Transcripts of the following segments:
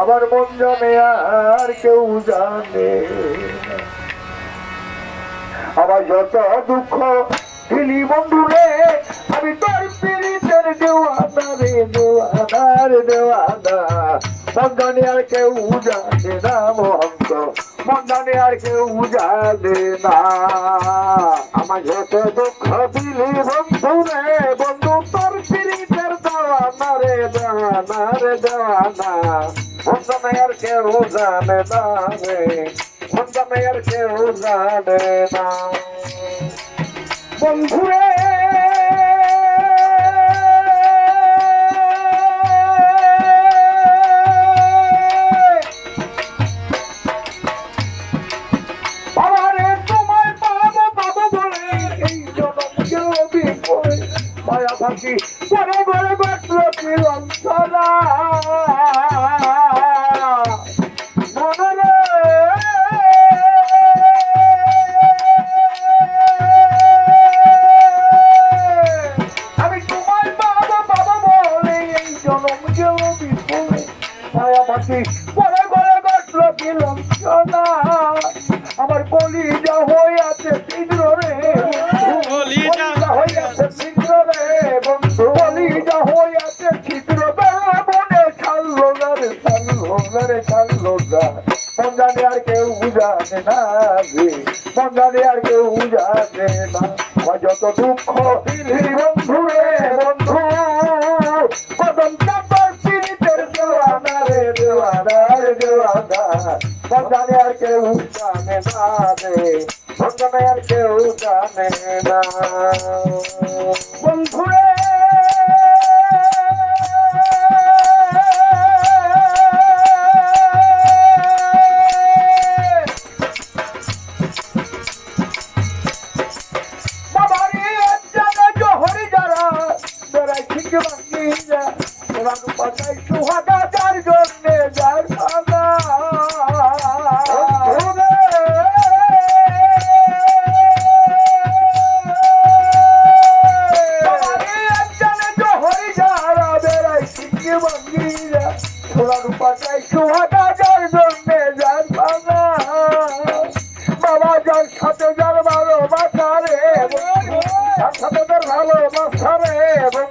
আমার মন জানে আর কেউ জানে আমার যত দুঃখ ফিলি বন্ধু রে আমি তোর পিড়িতের দেওয়ানা রে দেওয়ানা রে দেওয়ানা। জানে আর কেউ না মহন্ত জানে আর কেউ জানে না। আমার যত দুঃখ দিলি বন্ধু রে, বন্ধু তোর দেওয়ানা রে দেওয়ানা রে দেওয়ানা জানে আর কেউ জানে না রে আর কেউ জানে না। বন্ধুরে বাবারে জনম কেউ বিপরে মায়া থাকি পরে ঘরে বাটলো কি লঞ্চনা জানে না রে। জানে আর কেউ জানে না। যত দুঃখ বন্ধু কদম চাপার দেওয়ানা রে দেওয়ানা রে, দেওয়ানা। আর কেউ জানে না রে। আর কেউ জানে না। বন্ধু বেড়াই ঠিক বাকি যা তোমার পাতাই সুহাগা যার জন্যে যার ভাগা সাথে যার ভালোবাসা রে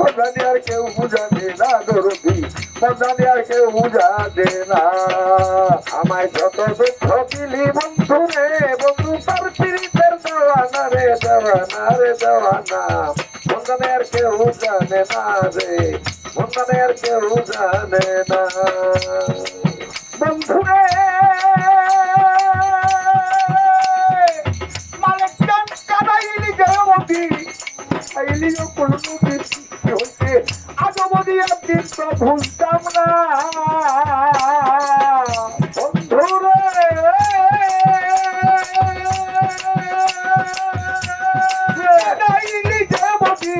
মজানি আর কেউ বুঝাবে না, দরদি। মজানি আর কেউ বুঝাবে না। আমায় যত দুঃখ দিলি বন্ধু রে, বন্ধু তার পিড়িতের দেওয়ানা কেউ জানে না কেউ জানে না। আপনি তো ভুলতাম না বন্ধু রে কাদাইলি জয়মতি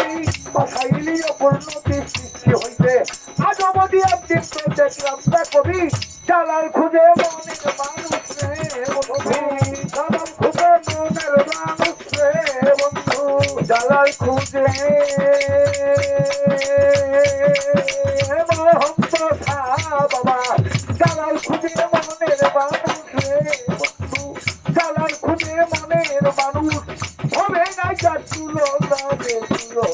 বাসাইলি অপূর্ণ সৃষ্টি হইতে। আগমনী আপনি তো দেখলাম না কবি চালার খুঁজে মনের মানুষ রে বন্ধু। চালার খুঁজে মনের মানুষ রে জালাল খুঁজে খুঁজে মনের মানুষ বন্ধু জালাল খুঁজে মনের মানুষ হবে না যার তুলো রে তুলো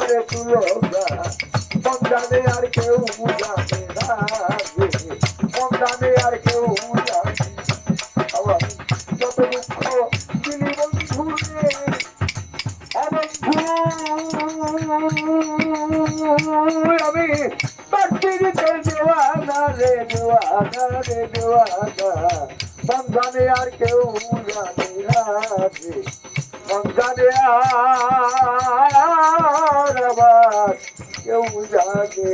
রে তুলো না মন জানে আর কেউ জানে না রে মন জানে আর কেউ জানে যত দুঃখ দিলি বন্ধু রে আমি দেওয়ানা রে দেওয়ানা বন্ধনে আর কেউ জানে না সন্ধানে আর আবার কেউ জানে